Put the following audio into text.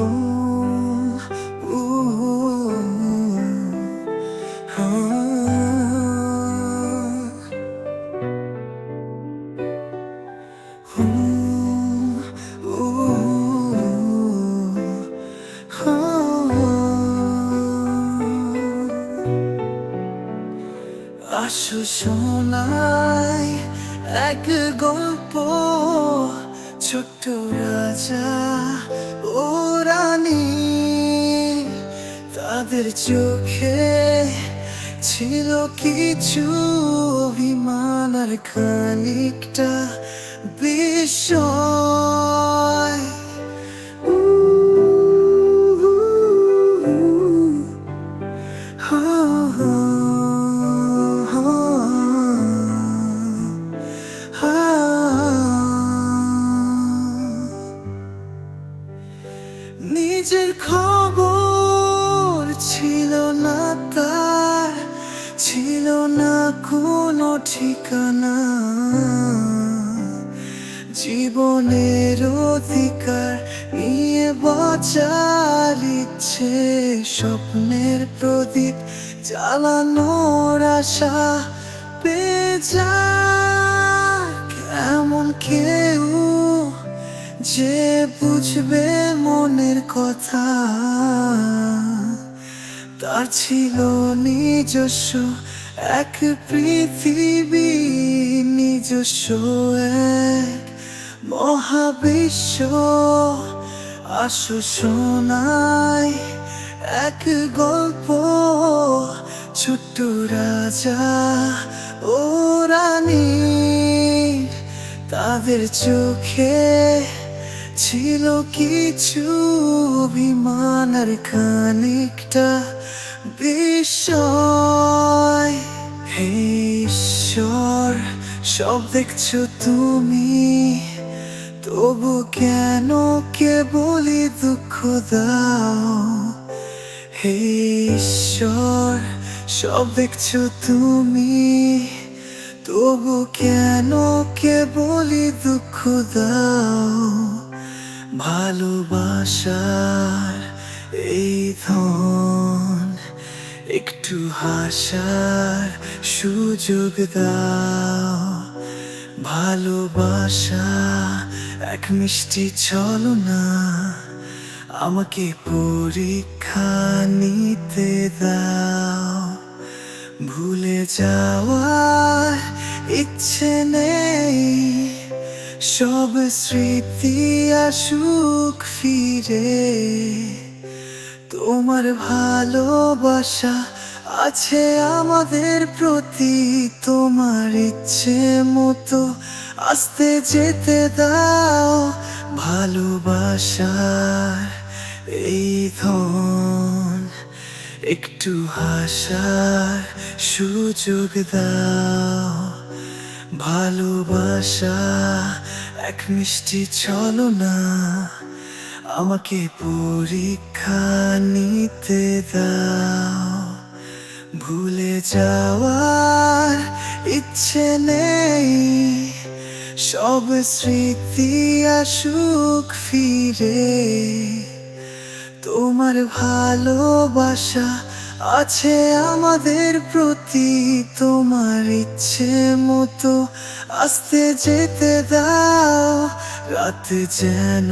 হুম, উ, হুম, হুম, উ, হুম। আসো শোনাই এক গল্প ছোট্ট রাজা ও রানী তাদের চোখে ছিল কিছু অভিমান আর খানিকটা বিস্ময়। নিজের খবর ছিল না তার, ছিল না কোনো ঠিকানা। জীবনের অধিকার নিয়ে বাঁচার ইচ্ছে, স্বপ্নের প্রদীপ জ্বালানোর আশা পেজা কেমন কেউ যে বুঝবে মনের কথা। তার ছিল নিজস্ব, এক পৃথিবী নিজস্ব, এক মহাবিশ্ব। আসো শোনাই এক গল্প, ছোট্ট রাজা ও রানী, তাদের চোখে ছিল কিছু অভিমান আর খানিকটা বিষয় হে সব দেখছ তুমি। তবু কেন কে বলি দুঃখ দাও? হে ঈশ্বর, সব দেখছ তুমি। তবু কেন কে বলি দুঃখ দাও? ভালোবাসার এই ধন একটু হাসার সুযোগ দাও। ভালোবাসা এক মিষ্টি চলো না আমাকে পরীক্ষা নিতে দাও। ভুলে যাওয়ার স্মৃতি আসুক ফিরে। তোমার ভালোবাসা আছে আমাদের প্রতি, তোমার ইচ্ছে মতো আসতে যেতে দাও ভালোবাসার এই ধন। একটু হাসার সুযোগ দাও ভালোবাসা এক মিষ্টি চলো না আমাকে পরীক্ষা নিতে দাও। ভুলে যাওয়ার ইচ্ছে নেই, সব স্মৃতি আসুক ফিরে। তোমার ভালোবাসা আছে আমাদের প্রতি তোমার ইচ্ছে মতো। আসতে যেতে দাও রাত যেন